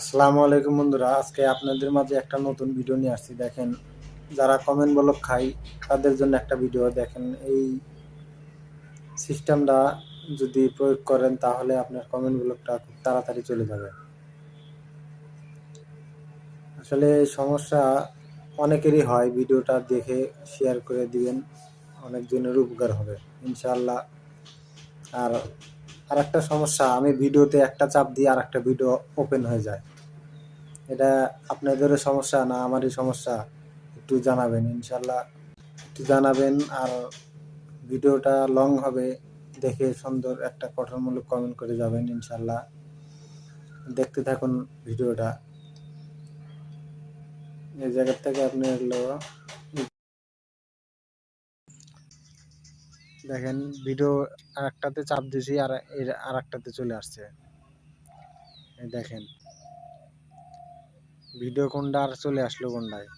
আসসালামু আলাইকুম বন্ধুরা, আজকে আপনাদের মাঝে একটা নতুন ভিডিও নিয়ে আসছি। দেখেন, যারা কমেন্ট ব্লক খাই, তাদের জন্য একটা ভিডিও দেখেন, এই সিস্টেমটা যদি প্রয়োগ করেন, তাহলে আপনার কমেন্ট ব্লকটা খুব তাড়াতাড়ি চলে যাবে। আসলে সমস্যা অনেকেরই হয় ভিডিওটা দেখে শেয়ার করে দিবেন, অনেকজনের উপকার হবে, ইনশাআল্লাহ। আর আর একটা সমস্যা, আমি ভিডিওতে একটা চাপ দিয়ে আর একটা ভিডিও ওপেন হয়ে যায়। এটা আপনাদেরও সমস্যা না আমারই সমস্যা? একটু জানাবেন, ইনশাল্লাহ। একটু জানাবেন আর ভিডিওটা লং হবে, দেখে সুন্দর একটা গঠনমূলক কমেন্ট করে যাবেন, ইনশাল্লাহ। দেখতে থাকুন ভিডিওটা। এই জায়গা থেকে আপনি এগুলো দেখেন ভিডিও আর একটাতে চাপ দিছি আর এর আর একটাতে চলে আসছে। দেখেন ভিডিও কোনটা আর চলে আসলো কোনটায়?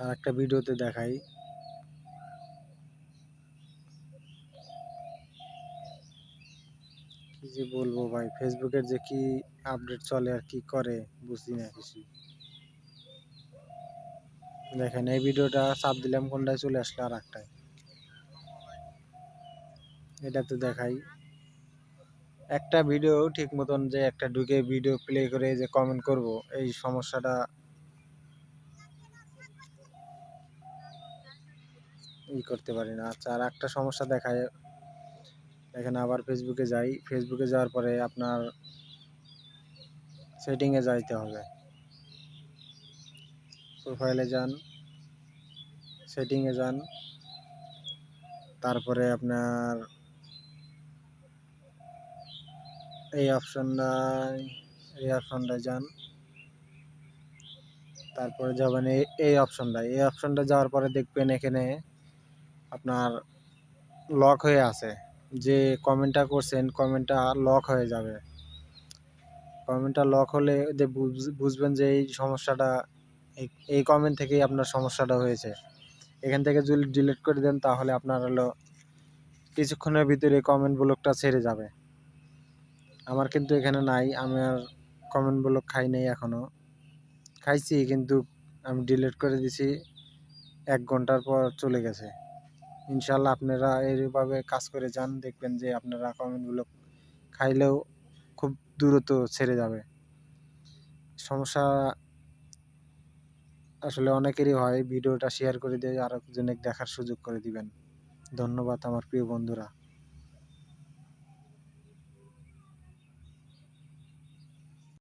আর একটা ভিডিওতে দেখাই। কি যে বলব ভাই ফেসবুকের যে কি আপডেট চলে আর কি করে, বুঝি না কিছু। দেখেন, এই ভিডিওটা চাপ দিলাম কোনটায় চলে আসলো আর একটায় এটা তো দেখাই। একটা ভিডিও ঠিক মতন যে একটা ঢুকে ভিডিও প্লে করে যে কমেন্ট করব, এই সমস্যাটা ই করতে পারি না। আচ্ছা আর একটা সমস্যা দেখায় এখানে আবার ফেসবুকে যাই। ফেসবুকে যাওয়ার পরে আপনার সেটিংয়ে যাইতে হবে। প্রোফাইলে যান সেটিংয়ে যান, তারপরে আপনার এই অপশনটায় এই অপশনটায় যান। তারপরে যাবেন এই এই অপশনটায় এই অপশনটা যাওয়ার পরে দেখবেন এখানে আপনার লক হয়ে আছে। যে কমেন্টটা করছেন কমেন্টটা লক হয়ে যাবে। কমেন্টটা লক হলে বুঝবেন যে এই সমস্যাটা এই- কমেন্ট থেকেই আপনার সমস্যাটা হয়েছে। এখান থেকে যদি ডিলিট করে দেন, তাহলে আপনার হলো কিছুক্ষণের ভিতরে কমেন্ট ব্লকটা ছেড়ে যাবে। আমার কিন্তু এখানে নাই, আমি আর কমেন্ট ব্লক খাই নাই এখনও খাইছি, কিন্তু আমি ডিলিট করে দিছি। এক ঘণ্টার পর চলে গেছে। ইনশাল্লাহ আপনারা এইভাবে কাজ করে যান, দেখবেন যে আপনারা কমেন্টগুলো খাইলেও খুব দ্রুত ছেড়ে যাবে। সমস্যা আসলে অনেকেরই হয়, ভিডিওটা শেয়ার করে দিয়ে আরেকজনের জনের দেখার সুযোগ করে দিবেন। ধন্যবাদ আমার প্রিয় বন্ধুরা।